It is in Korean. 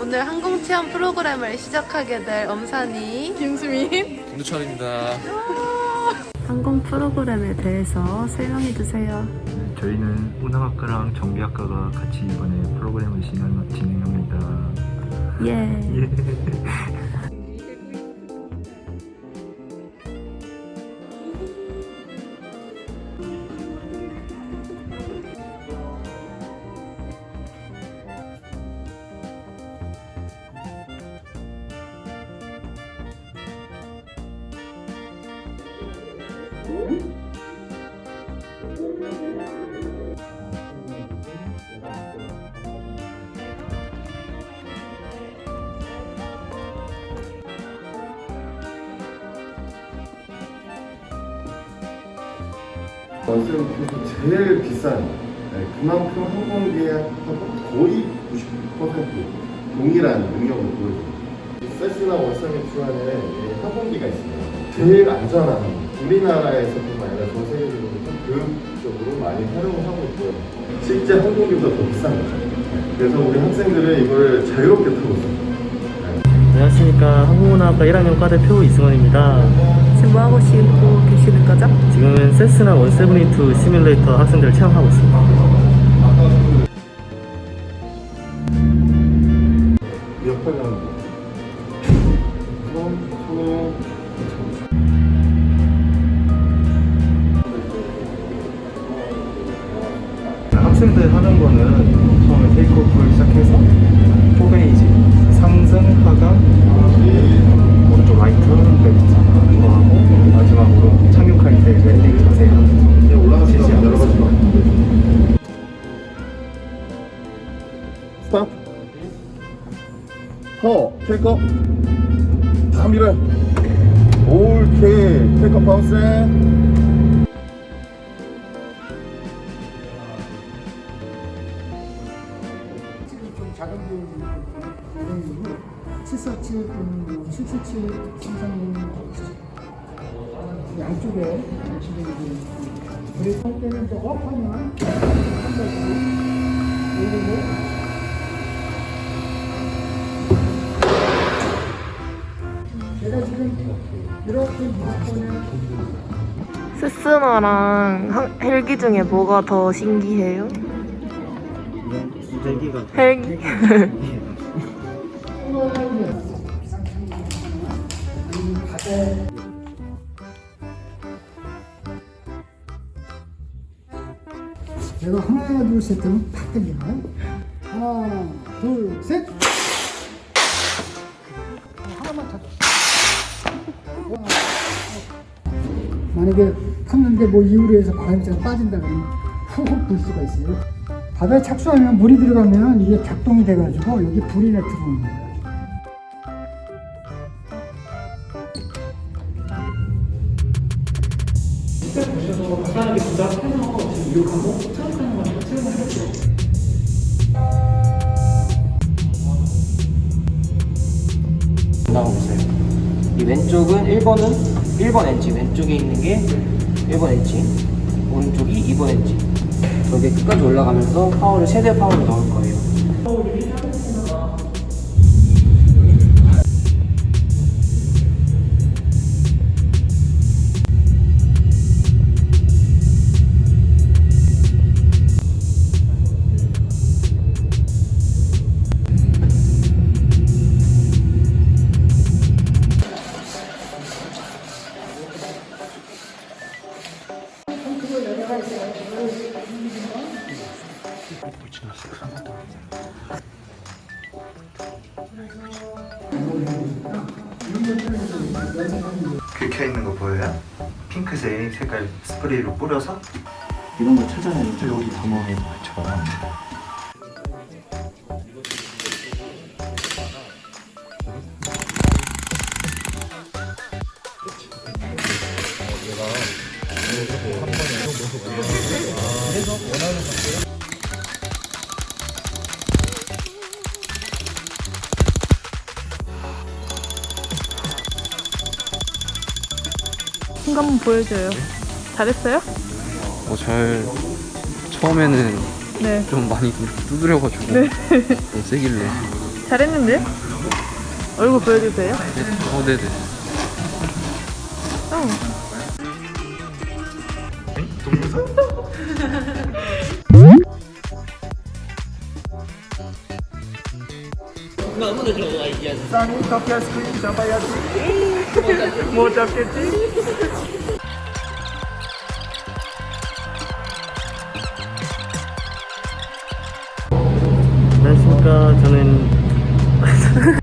오늘 항공 체험 프로그램을 시작하게 될 엄산이 김수민 김두철입니다. 항공 프로그램에 대해서 설명해 주세요. 저희는 운항학과랑 정비학과가 같이 이번에 프로그램을 진행, 진행합니다. 예. 예. 원수는 제일 비싼 네, 그만큼 항공기하고 거의 90% 동일한 능력을 보여줍니다. 세스나 투하는 이 항공기가 있습니다. 제일 안전한 우리나라에서뿐만 아니라 전 세계적으로 교육적으로 많이 활용을 하고 있고요. 실제 항공기보다 더 비싼 거죠. 네, 그래서 우리 학생들은 이걸 자유롭게 타고 있습니다. 안녕하십니까 항공운항학과 1학년 과 대표 이승원입니다 지금 뭐 하고 계시고 계시는 거죠? 지금은 세스나 1722 시뮬레이터 학생들을 체험하고 있습니다 옆에 가는 거. 학생들 하는 거는 처음에 테이크오프를 시작해서 포베이지, 상승, 하강, 오른쪽 라이트, 레프트 하는 거 하고 마지막으로 착륙할 때 랜딩 자세 하는 거 올라가서 실시하고 여러 가지 있습니다. 스탑. 허, 테이크업. 다 밀어요. 오케이. 테이크업 바운스. 작은 비용이고 747 또는 777 상상용 양쪽에. 브레이크 할 때는 이제 업하면 한 가지 요리고 제가 지금 이렇게 무조건을 스스나랑 항- 헬기 중에 뭐가 더 신기해요? 기대기가 헬기? 제가 하나 둘셋 하면 탁 땡기나? 하나 둘셋! 하나만 잡 만약에 탔는데 뭐 이유로 해서 과열자가 빠진다 그러면 훅훅 불 수가 있어요 바다에 착수하면 물이 들어가면 이게 작동이 돼가지고 여기 불이 내 들어오는 거예요. 나오고 있어요. 이 왼쪽은 1번은 1번 엔진 왼쪽에 있는 게 1번 엔진 오른쪽이 2번 엔진 저게 끝까지 올라가면서 파워를 최대 파워를 넣을 거예요. 긁혀 있는 거 보여요? 핑크색 색깔 스프레이로 뿌려서 이런 걸 찾아내는 여기 구멍에 맞춰. 한번 한번 보여줘요. 네. 잘했어요? 어, 잘 처음에는 네. 좀 많이 두드려가지고 네. 좀 세길래 잘했는데? 얼굴 보여주세요. 네. 어, 네네. 어. 네, 너무나 좋아 이게. 땅이 커피 아이스크림 잡아야지. 못 잡겠지? 안녕하십니까 저는